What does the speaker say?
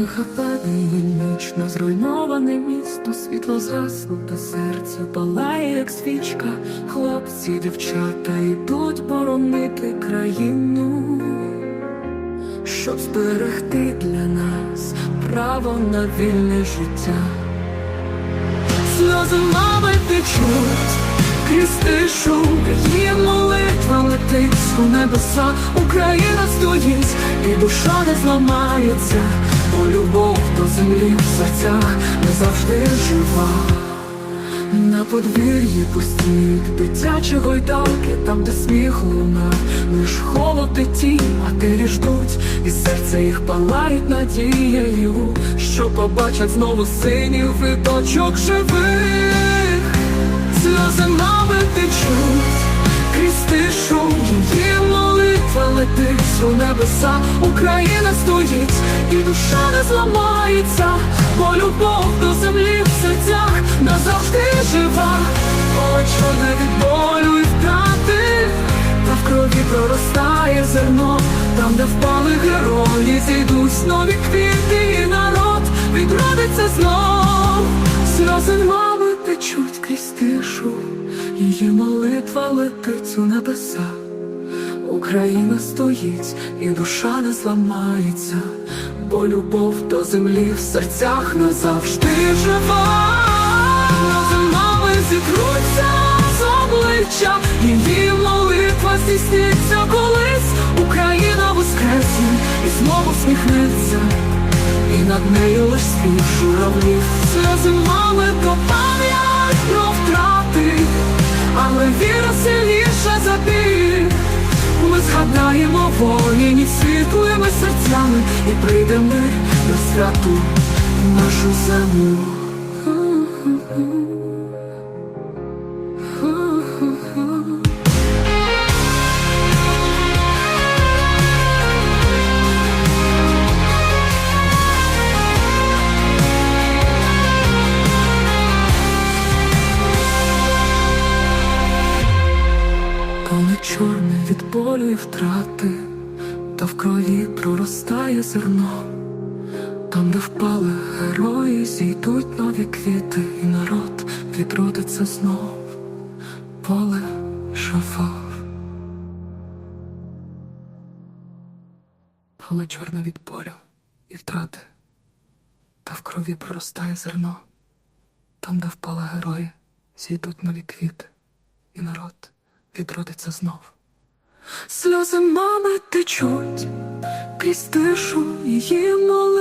Тиха падає ніч зруйноване місто, світло згасло, та серце палає, як свічка. Хлопці, дівчата йдуть боронити країну, щоб зберегти для нас право на вільне життя. Сльози мами течуть, крізь тишу, її молитва летить у небеса, Україна стоїть, і душа не зламається, бо любов до землі в серцях. Не завжди жива. На подвір'ї пусті дитячі гойдалки, там, де сміх луна, лиш холод і а матері ждуть, і серце їх палають надією, що побачать знову синів і дочок живих, у небеса, Україна стоїть, і душа не зламається, бо любов до землі в серцях назавжди жива, Ой, чорне від болю і втрати, та в крові проростає зерно, там, де впали герої, зійдуть нові квіти, і народ відродиться знов, сльози мами течуть крізь тишу, її молитва летить у небеса. Україна стоїть і душа не зламається, бо любов до землі в серцях назавжди жива. Розумами зітруться з обличчя, її молитва здійсниться колись. Україна воскресне і знову сміхнеться, і над нею лиш спів журавлів. Сльози мами Згадаємо воїнів світлими серцями і прийдемо на святу нашу землю. Болю і втрати, та в крові проростає зерно, там, де впали герої, зійдуть нові квіти, і народ відродиться знов, поле шафав. Коли чорне від болю і втрати, та в крові проростає зерно, там, де впали герої, зійдуть нові квіти, і народ відродиться знов. Сльози мами течуть, крізь тишу її моли.